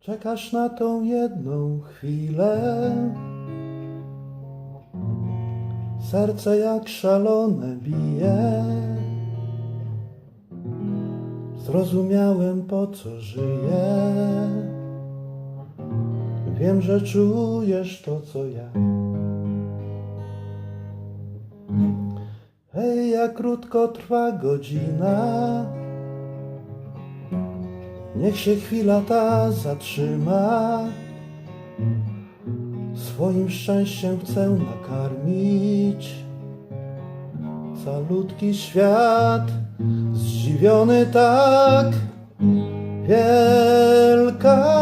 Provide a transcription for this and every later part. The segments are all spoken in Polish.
Czekasz na tą jedną chwilę. Serce jak szalone bije. Zrozumiałem po co żyję. Wiem, że czujesz to, co ja. Krótko trwa godzina. Niech się chwila ta zatrzyma. Swoim szczęściem chcę nakarmić calutki świat, zdziwiony tak. Wielka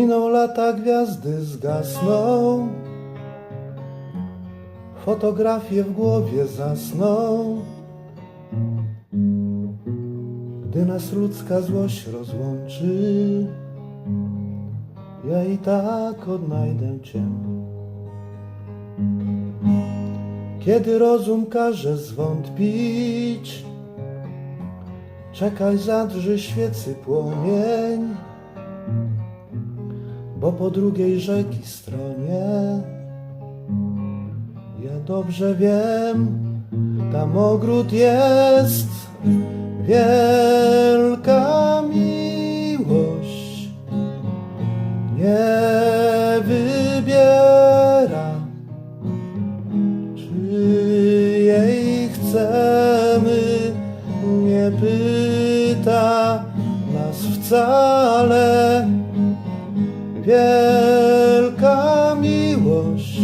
Miną lata, gwiazdy zgasną, fotografie w głowie zasną. Gdy nas ludzka złość rozłączy, ja i tak odnajdę Cię. Kiedy rozum każe zwątpić, czekaj zadrży świecy płomień, bo po drugiej rzeki stronie ja dobrze wiem, tam ogród jest. Wielka miłość nie wybiera, czy jej chcemy, nie pyta nas wcale. Wielka miłość,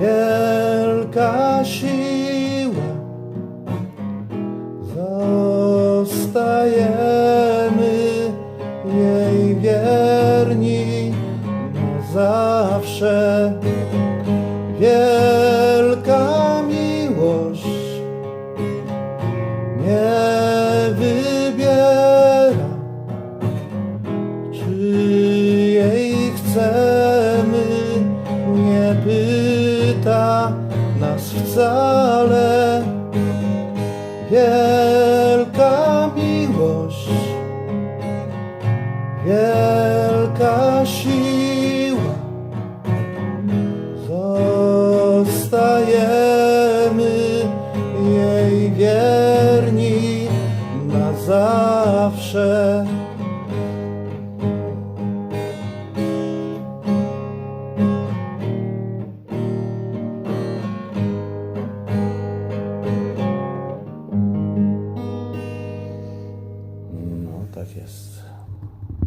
wielka siła zostajemy jej wierni na zawsze. Wielka miłość nie wybiera, wcale wielka miłość, wielka siła.